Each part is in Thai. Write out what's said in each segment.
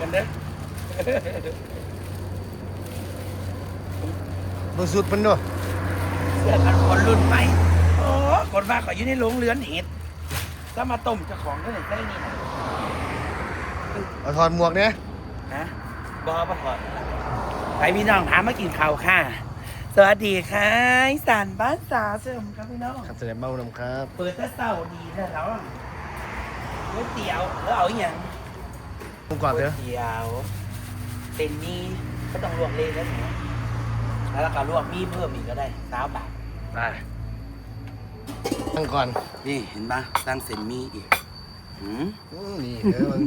กันเด้อเบิ่งสุดมันด้วยเสื้อกันคนรุ่นใหม่โอ้คนว่าเขาอยู่ในโรงเรือนเห็ดถ้ามาต้มเจ้าของก็เลยได้นี่นะเอาถอดหมวกเนี่ยนะบอประถอดไปพี่น้องถามมากินข้าวค่ะ สวัสดีค่ะอีสานบ้านสาเสริมครับพี่น้อง ครับแสดงเบ้านำครับ เปิดแต่เศร้าดีนะแล้วอะก๋วยเตี๋ยวแล้วเอาอหย่าง ผมก่อนก๋วยเถอะเตี๋ยวเต็นนี่ก็ต้องลวกเลยแล้วเนี่ยแล้วก็ลวกมีเพิ่มอีกก็ได้สาวบาทไปตั้งก่อนนี่เห็นปะสร้างเส้นมีอีกหืมอืมนี่เด้อมัน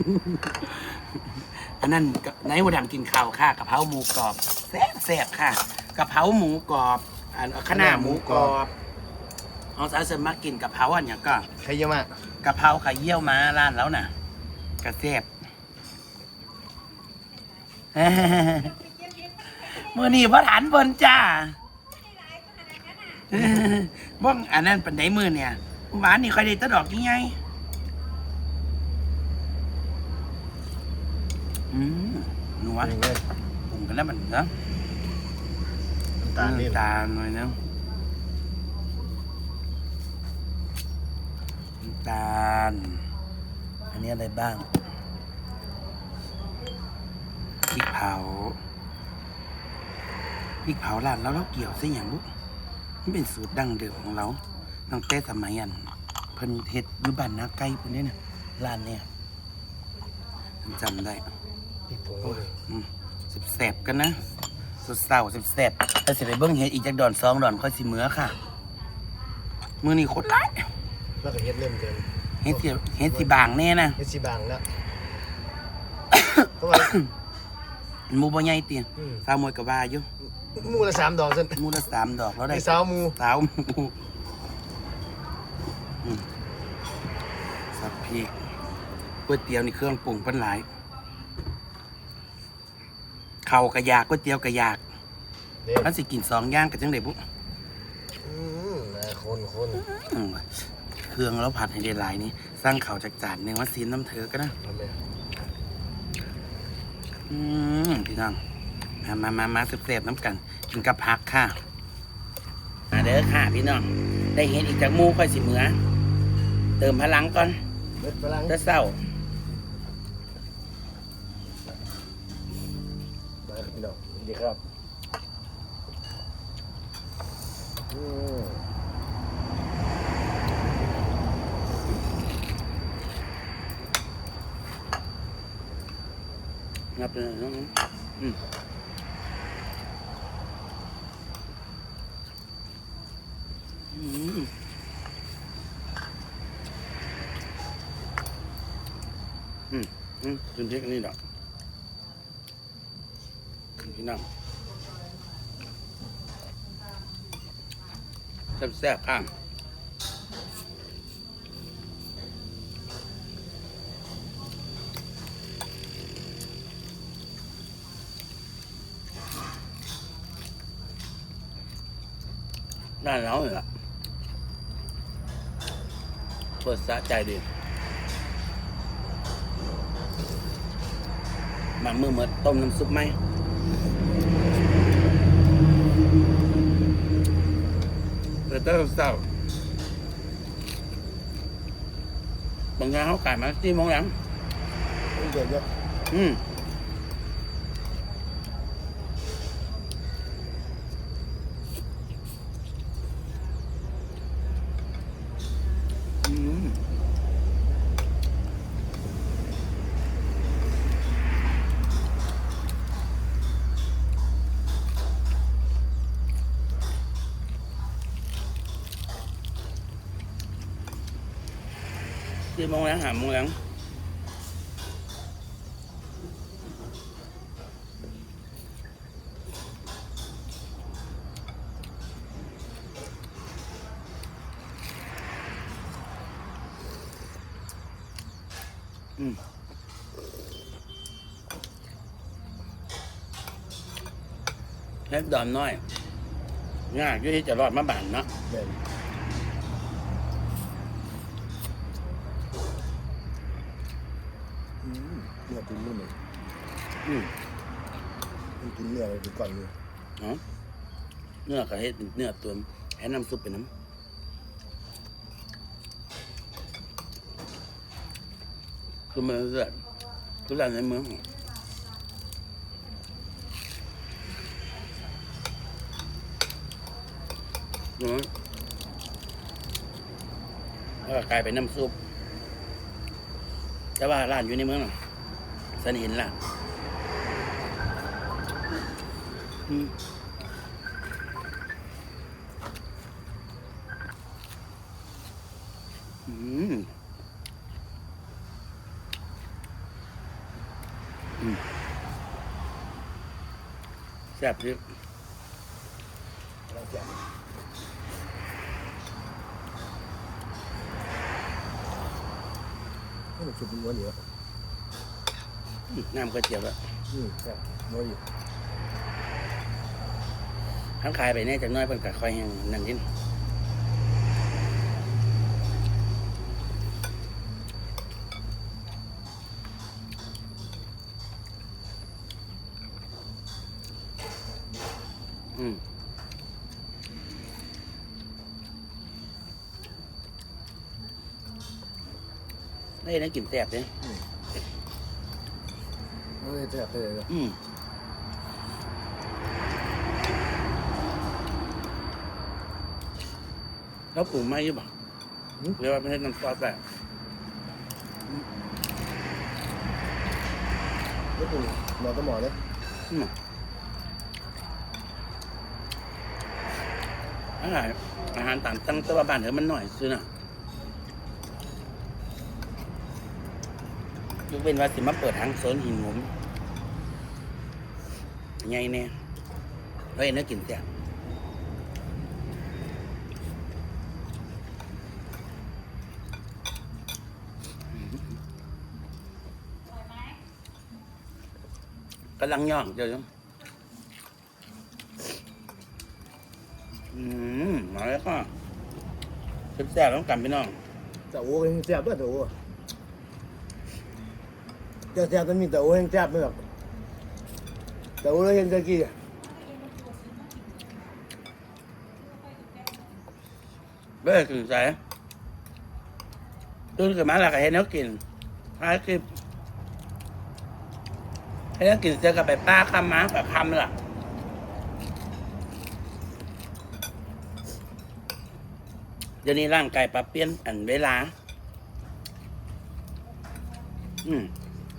อันนั้นก็ในวันดังกินข้าวค่ะกะเพราหมูกรอบแซ่บแซ่บค่ะกะเพราหมูกรอบอันข้าวหน้าหมูกรอบเอาสาวเสริมมากินกะเพราอันอย่างก็ใครเยอะมากกะเพราไข่เยี่ยวม้าร้านแล้วน่ะกระเทียบ มื่อนี้พระฐานบนจ้าบ้องอันนั้นเป็นไดมือเนี่ยหวานนี่ใครได้ตะดอกยังไงอืมหนัวนี่เลยปรุงกันแล้วมันเนาะน้ำตาลนี่น้ำตาลหน่อยนึงน้ำตาล อันนี้อะไรบ้าง พริกเผาพริกเผาร้านแล้วเราเกี่ยวเส้นอย่างบุมันเป็นสูตรดั้งเดิมของเราตั้งแต่สมัยอันเพิ่นเฮ็ดอยู่บ้านนาไก่เพิ่นเนี่ยนะร้านเนี่ยผมจำได้อีกผงเลยอืมแสบๆกันนะ สุดเศร้าแสบๆถ้าสิไปเบิ้งเฮ็ดอีกจากดอนสองดอนค่อยสิเหมือค่ะ มือนี่โคตรร้ายแล้วก็เฮ็ดเริ่มเกินเฮ็ดสิเฮ็ดสิบางแน่นะเฮ็ดสีบางแล้วเพราะว่า หมูบ่ใหญ่เตียอืม สาวมวยกับว่าอยู่หมูละสามดอกซั่นหมูละสามดอกแล้วได้ ไอ้สาวหมูสาวหมูอืมสับพริกก๋วยเตี๋ยวนี่เครื่องปรุงเพิ่นหลายข้าวกะยากก๋วยเตี๋ยวกะยากเด็ดถ้าสิกินสองอย่างก็จังได๋บุอืมน่าคนคนอืมเครื่องแล้วผัดให้ได้หลายนี่สร้างข่าวจากจานหนึ่งว่าซีนน้ำเธอก็นะทำไมอื มพี่น้อง มามามามาเสพๆน้ำกัน กินกับผักค่ะ มาเด้อค่ะพี่น้อง ได้เห็นอีกจากหมูค่อยสิเหมือ เติมพลังก่อนเม็ดฝรั่งเด้อเศร้ามาครับพี่น้องดีครับอืม งับเลยน้องอืมอืมอืมอืมกินพริกอันนี้ดอกพี่น้องแซ่บๆข้าง ด้านเราเลยล่ะเปิดสะใจดีมันมือเหมือนต้มน้ำซุปไหมเปิดเต้าเศร้าบางงานเขาขายมาที่โมงหลังเดือดเยอะอืมอืม ที่โมงหลังหาโมงหลังอืมเล็กดอนน้อยง่ายที่จะรอดมาบานเนาะ เด่น อืมเนื้อตุ้มนุ่มเลยอืมมันกินเนื้ออะไรก่อนเลยเนาะเนื้อก็เฮ็ดเป็นเนื้อตัวให้น้ำซุปเป็นน้ำคือมันเลือดคือร้านในเมืองเนาะแล้วก็กลายเป็นน้ำซุป แต่ว่าร้านอยู่ในเมืองน่ะสันเห็น ล่ะอืมอืมอืมแซ่บดิเราแจ่มให้มันสุดมันวนอยู่แล้วอืมน้ำก๋วยเตี๋ยวแล้วอืมแซ่บวนอยู่ ทั้งขายไปเนี่ยจากหน้อยเป็นกับคอยแห้งนั่นยินอืมได้นะกินแซ่บเนี่ยเอ้ยแซ่บไปเลยนะอืม แล้วปรุงไหมยี่บ่เรียกว่าไม่ใช่น้ำซอสแบบแล้วปรุงหมอก็หมอเลยอืมอาหารอาหารตามตั้งตัวบ้านเถอะมันหน่อยซื้อน่ะยกเป็นว่าสิมาเปิดทางโซนหินหมุมไงเนี่ยเฮ้ยน่ากินแซ่บ กำลังย่องเจ้าอยู่อืมมาแล้วก็แซ่บๆต้องกันพี่น้องแต่โอ้ยแซ่บด้วยแต่โอ้เจ้าแซ่บมันมีแต่โอ้ยแซ่บไม่หรอกแต่โอ้เราเห็นตะกี้เบ้อคือใส่ตื่นขึ้นมาแล้วก็เห็นเขากินหากิน เห็นเขากินเจอกับไปป้าคำมากับคำล่ะเดี๋ยวนี้ร่างกายปรับเปลี่ยนอันเวลา อืม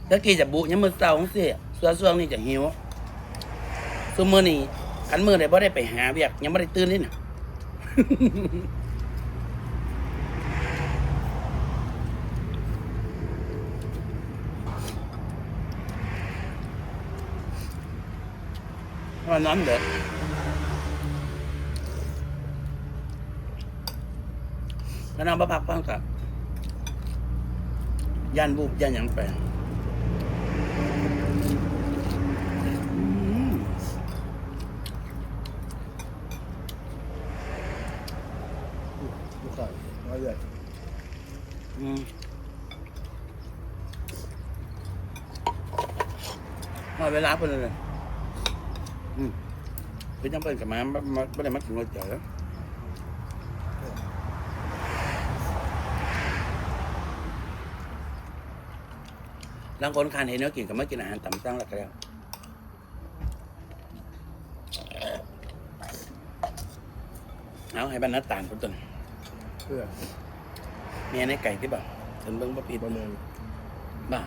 ตะกี้จะบุยังมือเศร้าของเสียส่วนส่วงนี้จะหิวส่วนมือนี้ขันมือได้บ่ได้ไปหาเวียกยังไม่ได้ตื่นเลยนะ วันนั้นเด็กแล้วน้องประพักฟังกับยันบุบยันหยังไปอืมลูกค้ามาเรื่อยอืมมาเวลาเป็นเลย อืมเป็นยังเป็นกับมาไม่ไม่ได้มาถึงรถเจ๋อลางคนคานเห็นเนื้อกินกับไม่กินอาหารต่ำตั้งแล้วก็แล้วเอาให้บรรณาต่างคนต้นเพื่อเมียในไก่ที่บอกฉันเบิ่งบ่ผิดประเมินบ้า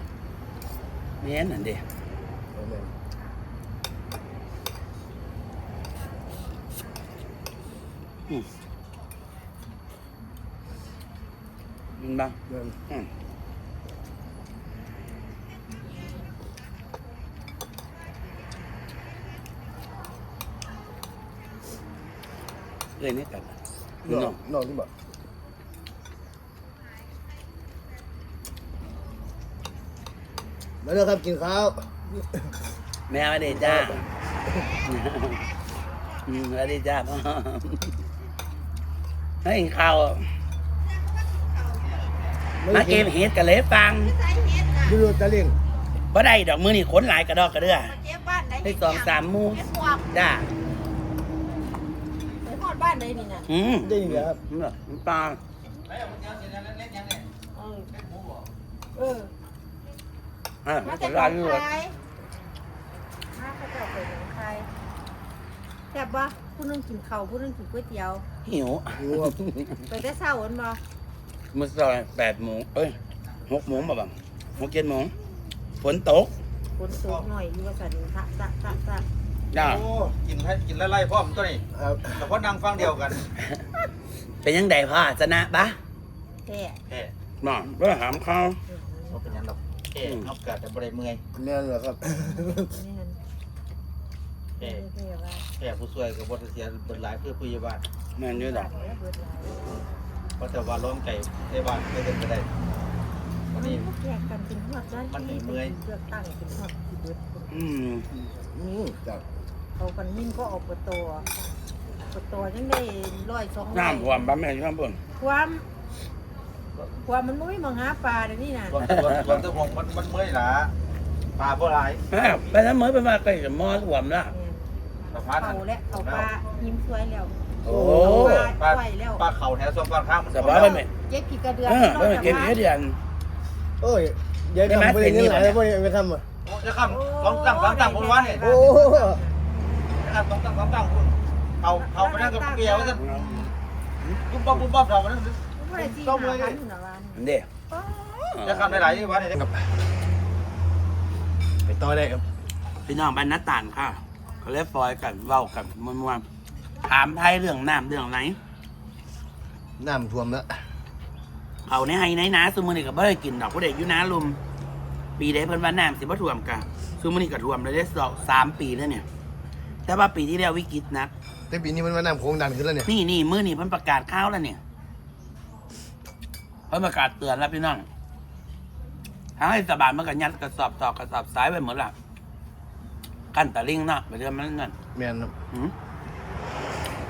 เมียนั่นเด้ประเมินมันบ้าเงินอืมเลยนี่กันนพี่อน้อกงนอกที่บอกมาแล้วครับกินข้าว แม่มาเดจ้า อืมมาเดจ้าพ่อให้ข้าวมาเก็บเห็ดกันเลยฟังดูรถตะลิงบ่ได้ดอกมือนี่ขนหลายกระดอกกระเดือมาเจ็บบ้านได้ได้สองสามหมู่เจ็บปวกจ้าไปฮอดบ้านได้นี่น่ะอืมได้ยินเหรอครับนี่เหรอน้ำปลาเออเอออะมาขจากนหนลาอยงนี่เลย คายมาเขาเจ้าไปหนองคายแซ่บบ่ผู้หนึงกินข้าวผู้หนึงกินก๋วยเตี๋ยว หิวหิวครับไปแต่เช้าอันบ่มื้อซอยแปดโมงเอ้ยหกโมงบ่บังหกเจ็ดโมงฝนตกฝนตกหน่อยอยู่ว่าซั่นทะทะทะทะจ้าโอ้กินให้กินไล่ๆพร้อมตัวนี้ครับแต่พอนั่งฟังเดียวกันเป็นยังไงพ่อชนะปะแท้แค่น้องเพื่อถามเขาว่าเป็นหยังหรอกแค่เอาเกิดแต่บ่ได้เมื่อยแม่นเหรอครับ นี่นั่น แค่แท้ว่าแค่ผู้ช่วยกับบริเสียเบิดหลายเพื่อผู้ใหญ่บ้านแม่นอยู่ดอกเบิดหลายเพราะแต่ว่าร้องไก่ในบ้านไม่เดินไปได้วันนี้มันแยกกันเป็นฮอดได้มันไม่เมื่อยเลือกตั้งเป็นฮอดสิเบิดอืมอืมจับเอากันยิ่งก็เอาประตูประตูยังได้ร้อยสองร้อยน้ำท่วมบ้านแม่อยู่ข้างบนความความมันมุ้ยมองหาปลาเดี๋ยวนี้นะรวมรวมรวมตัวผมมันมันเมื่อยหลาปลาบ่หลายอ้าวไปแล้วเมื่อไปมาใกล้จะมอท่วมละ สะพานเขาและเขาปลายิ้มสวยแล้วโอ้ ปลาไหวแล้วปลาเข่าแถวสองฝั่งข้างมันสบายไปไหมเย็บกี่กระเดือนเออไปไหมเก็บเฮ็ดเดือนโอ้ยยายทำไม่ได้เงินหลายแล้วไม่ได้ไปทำอะโอ้จะข้ามสองตั้งสองตั้งบนวันเนี่ยโอ้จะข้ามสองตั้งสองตั้งคุณเอาเอาไปนั่งกับเกลียวซะปุ๊บปั๊บปุ๊บปั๊บเราไปนั่งไม่ได้จีนหาพันหนาวันเด้จะข้ามหลายๆที่วันเนี่ย ไปต่อได้ครับ พี่น้องบ้านนัดตานค่ะ เขาเล่นฟอยกันเว้ากันมวนๆถามไทยเรื่องน้ำเรื่องไหน น้ำท่วมแล้วเขาในไห้ในนาซุมื้อนี้ก็บ่ได้กินดอกผู้ใดอยู่นาลุม ปีใดเพิ่นว่าน้ำสิบ่ท่วมกะซุมื้อนี้ก็ท่วมเลยได้สองสามปีแล้วเนี่ย แต่ว่าปีที่แล้ววิกฤตหนัก แต่ปีนี้มันว่าน้ำโค้งดันขึ้นแล้วเนี่ยนี่นี่มื้อนี้เพิ่นประกาศข่าวแล้วเนี่ยเพิ่นประกาศเตือนแล้วพี่น้องทางให้สบานมันก็ยัดกระสอบต่อกระสอบสายไปหมดละ กั้นตะลิงเนาะไปเรื่องมันนั่นแม่นครับหืม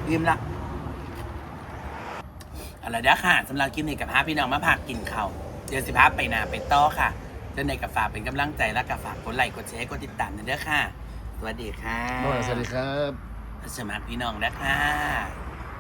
ยิ้มละอะไรเด้อค่ะสำหรับคลิปนี้กับพาพี่น้องมาพากินข้าวเดี๋ยวสิพาไปนาไปต่อค่ะเจ้าในกับฝากเป็นกำลังใจและกับฝากกดไลค์กดแชร์กดติดตามนะเด้อค่ะ สวัสดีค่ะสวัสดีครับ สมัครพี่น้องนะค่ะ